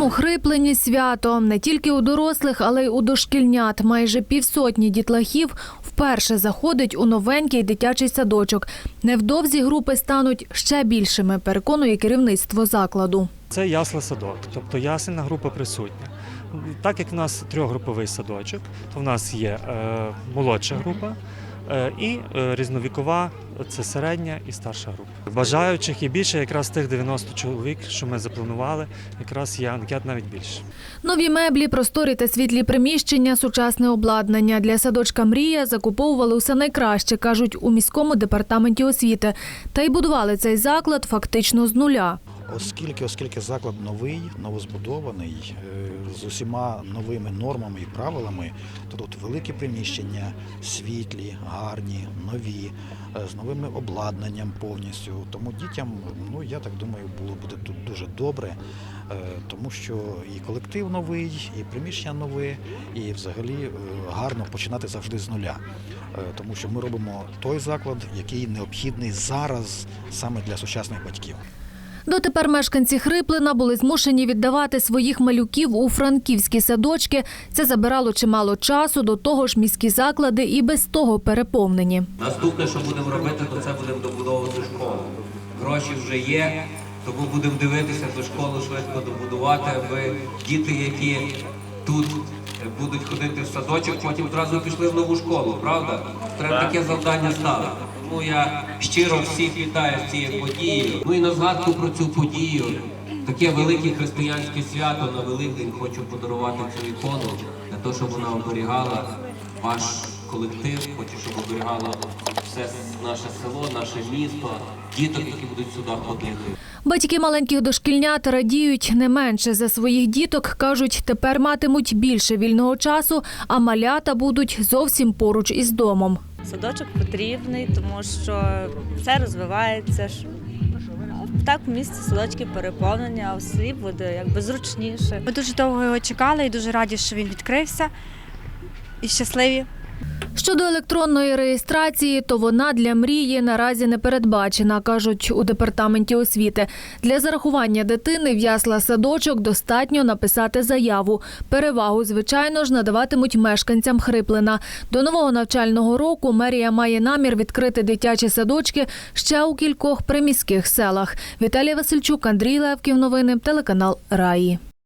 У Хриплені свято не тільки у дорослих, але й у дошкільнят. Майже півсотні дітлахів вперше заходить у новенький дитячий садочок. Невдовзі групи стануть ще більшими, переконує керівництво закладу. Це ясла садок, тобто ясельна група присутня. Так як в нас трьохгруповий садочок, то в нас є е, молодша група і е, різновікова це середня і старша група. Бажаючих є більше, якраз тих 90 чоловік, що ми запланували, якраз є анкет навіть більше. Нові меблі, просторі та світлі приміщення, сучасне обладнання для садочка Мрія закуповували усе найкраще, кажуть у міському департаменті освіти. Та й будували цей заклад фактично з нуля. Оскільки, оскільки заклад новий, новозбудований, е, з усіма новими нормами і правилами, то тут великі приміщення, світлі, гарні, нові, е, з новими обладнанням повністю. Тому дітям, ну я так думаю, було буде тут дуже добре, е, тому що і колектив новий, і приміщення нове, і взагалі гарно починати завжди з нуля. Тому що ми робимо той заклад, який необхідний зараз саме для сучасних батьків. Дотепер мешканці Хриплина були змушені віддавати своїх малюків у франківські садочки. Це забирало чимало часу. До того ж, міські заклади і без того переповнені. Наступне, що будемо робити, то це будемо добудовувати школу. Гроші вже є, тому будемо дивитися що школу швидко добудувати, аби діти, які тут будуть ходити в садочок, потім одразу пішли в нову школу, правда? Треба таке завдання ставити. Тому я щиро всіх вітаю з цією подією. Ну і на згадку про цю подію. Таке велике християнське свято на Великдень хочу подарувати цю ікону для того, щоб вона оберігала ваш колектив, хочу, щоб оберігало все наше село, наше місто, діток, які будуть сюди ходити. Батьки маленьких дошкільнят радіють не менше за своїх діток. кажуть, тепер матимуть більше вільного часу, а малята будуть зовсім поруч із домом. Садочок потрібний, тому що все розвивається. Так, в місті садочки переповнені, а в селі буде якби зручніше. Ми дуже довго його чекали і дуже раді, що він відкрився. І щасливі. Щодо електронної реєстрації, то вона для мрії наразі не передбачена, кажуть у департаменті освіти. Для зарахування дитини в ясла садочок достатньо написати заяву. Перевагу, звичайно ж, надаватимуть мешканцям Хриплина. До нового навчального року мерія має намір відкрити дитячі садочки ще у кількох приміських селах. Віталія Васильчук, Андрій Левків. Новини телеканал Раї.